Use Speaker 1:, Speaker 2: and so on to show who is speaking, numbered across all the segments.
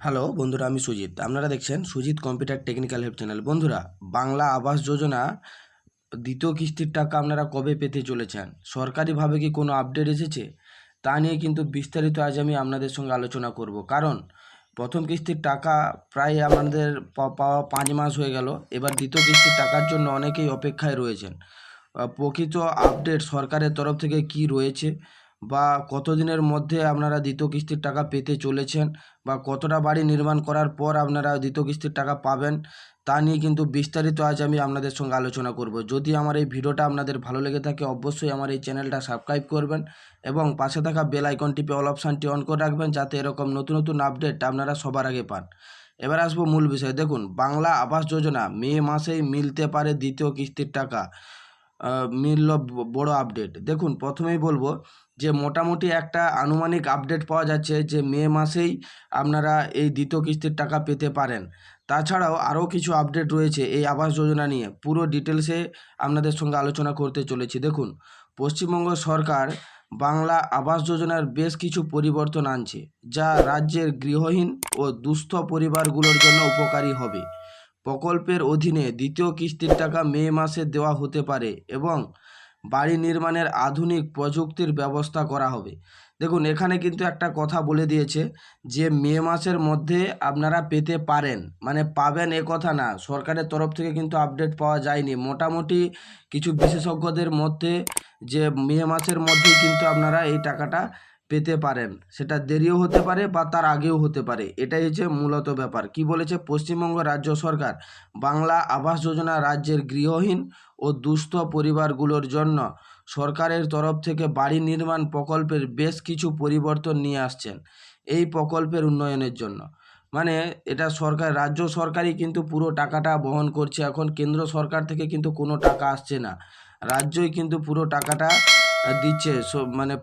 Speaker 1: Hello বন্ধুরা, আমি সুজিত। আপনারা দেখছেন Sujit computer technical help channel. বন্ধুরা, বাংলা আবাস যোজনা দ্বিতীয় কিস্তির টাকা আপনারা কবে পেতে চলেছেন? সরকারিভাবে কি কোনো আপডেট এসেছে? তা নিয়ে কিন্তু বিস্তারিত আজ আমি আপনাদের সঙ্গে আলোচনা করব। কারণ, প্রথম কিস্তির টাকা প্রায় আমাদের পাওয়া পাঁচ মাস হয়ে গেল। এবার দ্বিতীয় কিস্তির টাকার জন্য অনেকেই অপেক্ষায় রয়েছেন। প্রকৃত আপডেট সরকারের তরফ থেকে কি রয়েছে? বা কতদিনের মধ্যে আপনারা দ্বিতীয় কিস্তির টাকা পেতে চলেছেন বা কতটা বাড়ি নির্মাণ করার পর আপনারা দ্বিতীয় কিস্তির টাকা পাবেন, তা নিয়ে কিন্তু বিস্তারিত আজ আমি আপনাদের সঙ্গে আলোচনা করব। যদি আমার এই ভিডিওটা আপনাদের ভালো লেগে থাকে, অবশ্যই আমার এই চ্যানেলটা সাবস্ক্রাইব করবেন এবং পাশে থাকা বেল আইকন টিপে অল অপশানটি অন করে রাখবেন যাতে এরকম নতুন নতুন আপডেট আপনারা সবার আগে পান। এবার আসব মূল বিষয়। দেখুন, বাংলা আবাস যোজনা মে মাসেই মিলতে পারে দ্বিতীয় কিস্তির টাকা। মিলল বড় আপডেট। দেখুন, প্রথমেই বলব যে মোটামুটি একটা আনুমানিক আপডেট পাওয়া যাচ্ছে যে মে মাসেই আপনারা এই দ্বিতীয় কিস্তির টাকা পেতে পারেন। তাছাড়াও আরও কিছু আপডেট রয়েছে এই আবাস যোজনা নিয়ে। পুরো ডিটেলসে আপনাদের সঙ্গে আলোচনা করতে চলেছি। দেখুন, পশ্চিমবঙ্গ সরকার বাংলা আবাস যোজনার বেশ কিছু পরিবর্তন আনছে, যা রাজ্যের গৃহহীন ও দুস্থ পরিবারগুলোর জন্য উপকারী হবে। প্রকল্পের অধীনে দ্বিতীয় কিস্তির টাকা মে মাসে দেওয়া হতে পারে এবং বাড়ি নির্মাণের আধুনিক প্রযুক্তির ব্যবস্থা করা হবে। দেখুন, এখানে কিন্তু একটা কথা বলে দিয়েছে যে, মে মাসের মধ্যে আপনারা পেতে পারেন। মানে পাবেন এ কথা না। সরকারের তরফ থেকে কিন্তু আপডেট পাওয়া যায়নি। মোটামুটি কিছু বিশেষজ্ঞদের মধ্যে যে, মে মাসের মধ্যেই কিন্তু আপনারা এই টাকাটা পেতে পারেন। সেটা দেরিও হতে পারে বা তার আগেও হতে পারে। এটাই হচ্ছে মূলত ব্যাপার। কি বলেছে পশ্চিমবঙ্গ রাজ্য সরকার? বাংলা আবাস যোজনা রাজ্যের গৃহহীন ও দুস্থ পরিবারগুলোর জন্য সরকারের তরফ থেকে বাড়ি নির্মাণ প্রকল্পের বেশ কিছু পরিবর্তন নিয়ে আসছেন এই প্রকল্পের উন্নয়নের জন্য। মানে এটা সরকার, রাজ্য সরকারই কিন্তু পুরো টাকাটা বহন করছে। এখন কেন্দ্র সরকার থেকে কিন্তু কোনো টাকা আসছে না। রাজ্যই কিন্তু পুরো টাকাটা দিচ্ছে। মানে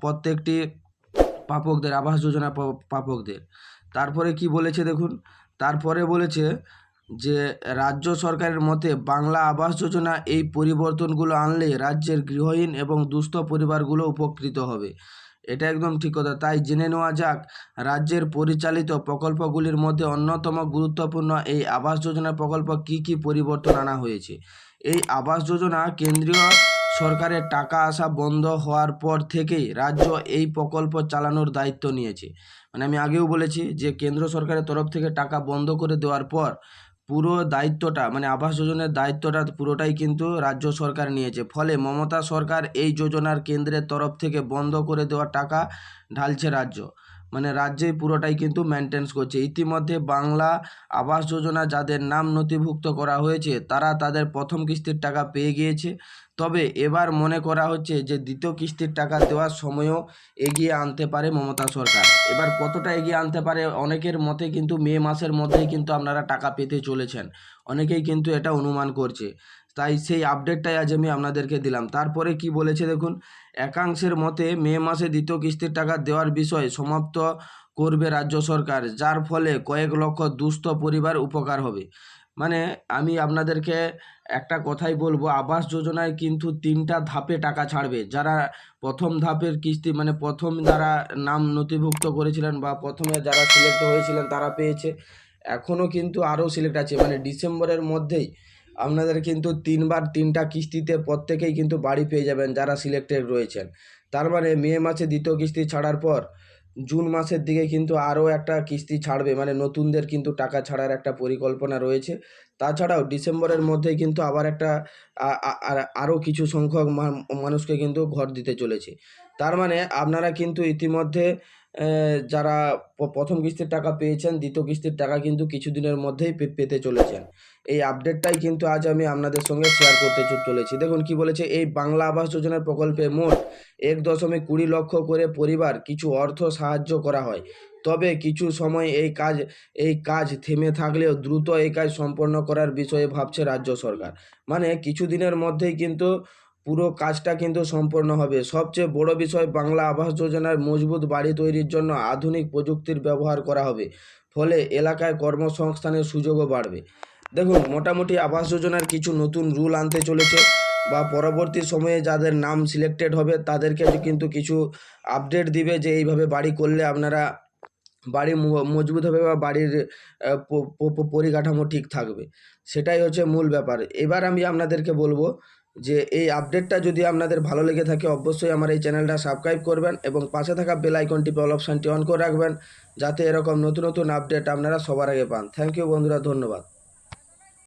Speaker 1: প্রত্যেকটি প্রাপকদের আবাস যোজনা প- প্রাপকদের তারপরে কি বলেছে দেখুন? তারপরে বলেছে যে, রাজ্য সরকারের মতে বাংলা আবাস যোজনা এই পরিবর্তনগুলো আনলে রাজ্যের গৃহহীন এবং দুস্থ পরিবারগুলো উপকৃত হবে। এটা একদম ঠিক কথা। তাই জেনে নেওয়া যাক, রাজ্যের পরিচালিত প্রকল্পগুলির মধ্যে অন্যতম গুরুত্বপূর্ণ এই আবাস যোজনা প্রকল্প কি কি পরিবর্তন আনা হয়েছে? এই আবাস যোজনা কেন্দ্রীয় সরকারের টাকা আসা বন্ধ হওয়ার পর থেকেই রাজ্য এই প্রকল্প চালানোর দায়িত্ব নিয়েছে। মানে আমি আগেও বলেছি যে কেন্দ্র সরকারের তরফ থেকে টাকা বন্ধ করে দেওয়ার পর পুরো দায়িত্বটা মানে আবাস যোজনার দায়িত্বটা পুরোটাই কিন্তু রাজ্য সরকার নিয়েছে। ফলে মমতা সরকার এই যোজনার কেন্দ্রের তরফ থেকে বন্ধ করে দেওয়া টাকা ঢালছে রাজ্য। মানে রাজ্যেই পুরোটাই কিন্তু মেনটেন্স করছে। ইতিমধ্যে বাংলা আবাস যোজনা যাদের নাম নথিভুক্ত করা হয়েছে, তারা তাদের প্রথম কিস্তির টাকা পেয়ে গিয়েছে। তবে এবার মনে করা হচ্ছে যে দ্বিতীয় কিস্তির টাকা দেওয়ার সময়ও এগিয়ে আনতে পারে মমতা সরকার। এবার কতটা এগিয়ে আনতে পারে অনেকের মতে কিন্তু মে মাসের মধ্যেই কিন্তু আপনারা টাকা পেতে চলেছেন। অনেকেই কিন্তু এটা অনুমান করছে। তাই সেই আপডেটটাই আজ আমি আপনাদেরকে দিলাম। তারপরে কি বলেছে দেখুন, একাংশের মতে মে মাসে দ্বিতীয় কিস্তির টাকা দেওয়ার বিষয় সমাপ্ত করবে রাজ্য সরকার, যার ফলে কয়েক লক্ষ দুস্থ পরিবার উপকার হবে। মানে আমি আপনাদেরকে একটা কথাই বলব, আবাস যোজনায় কিন্তু তিনটা ধাপে টাকা ছাড়বে। যারা প্রথম ধাপের কিস্তি মানে প্রথম যারা নাম নথিভুক্ত করেছিলেন বা প্রথমে যারা সিলেক্ট হয়েছিলেন তারা পেয়েছে। এখনও কিন্তু আরও সিলেক্ট আছে। মানে ডিসেম্বরের মধ্যেই আপনাদের কিন্তু তিনবার তিনটা কিস্তিতে প্রত্যেকেই কিন্তু বাড়ি পেয়ে যাবেন যারা সিলেক্টেড রয়েছেন। তার মানে মে মাসে দ্বিতীয় কিস্তি ছাড়ার পর জুন মাসের দিকে কিন্তু আরও একটা কিস্তি ছাড়বে। মানে নতুনদের কিন্তু টাকা ছাড়ার একটা পরিকল্পনা রয়েছে। তাছাড়াও ডিসেম্বরের মধ্যেই কিন্তু আবার একটা আরও কিছু সংখ্যক মানুষকে কিন্তু ঘর দিতে চলেছে। তার মানে আপনারা কিন্তু ইতিমধ্যে যারা প্রথম কিস্তির টাকা পেয়েছেন, দ্বিতীয় কিস্তির টাকা কিন্তু কিছুদিনের মধ্যেই পেতে চলেছেন। এই আপডেটটাই কিন্তু আজ আমি আপনাদের সঙ্গে শেয়ার করতে চলেছি। দেখুন কি বলেছে, এই বাংলা আবাস যোজনার প্রকল্পে মোট এক দশমিক কুড়ি লক্ষ করে পরিবার কিছু অর্থ সাহায্য করা হয়। তবে কিছু সময় এই কাজ এই কাজ থেমে থাকলেও দ্রুত এই কাজ সম্পন্ন করার বিষয়ে ভাবছে রাজ্য সরকার। মানে কিছুদিনের মধ্যেই কিন্তু পুরো কাজটা কিন্তু সম্পন্ন হবে। সবচেয়ে বড় বিষয়, বাংলা আবাস যোজনার মজবুত বাড়ি তৈরির জন্য আধুনিক প্রযুক্তির ব্যবহার করা হবে। ফলে এলাকায় কর্মসংস্থানের সুযোগও বাড়বে। দেখুন, মোটামুটি আবাস যোজনার কিছু নতুন রুল আনতে চলেছে বা পরবর্তী সময়ে যাদের নাম সিলেক্টেড হবে, তাদেরকে কিন্তু কিছু আপডেট দিবে যে এইভাবে বাড়ি করলে আপনারা বাড়ি মজবুত হবে বা বাড়ির পরিকাঠামো ঠিক থাকবে। সেটাই হচ্ছে মূল ব্যাপার। এবার আমি আপনাদেরকে বলব যে এই আপডেটটা যদি আপনাদের ভালো লেগে থাকে, অবশ্যই আমার এই চ্যানেলটা সাবস্ক্রাইব করবেন এবং পাশে থাকা বেল আইকনটি অল অপশানটি অন করে রাখবেন, যাতে এরকম নতুন নতুন আপডেট আপনারা সবার আগে পান। থ্যাংক ইউ বন্ধুরা, ধন্যবাদ।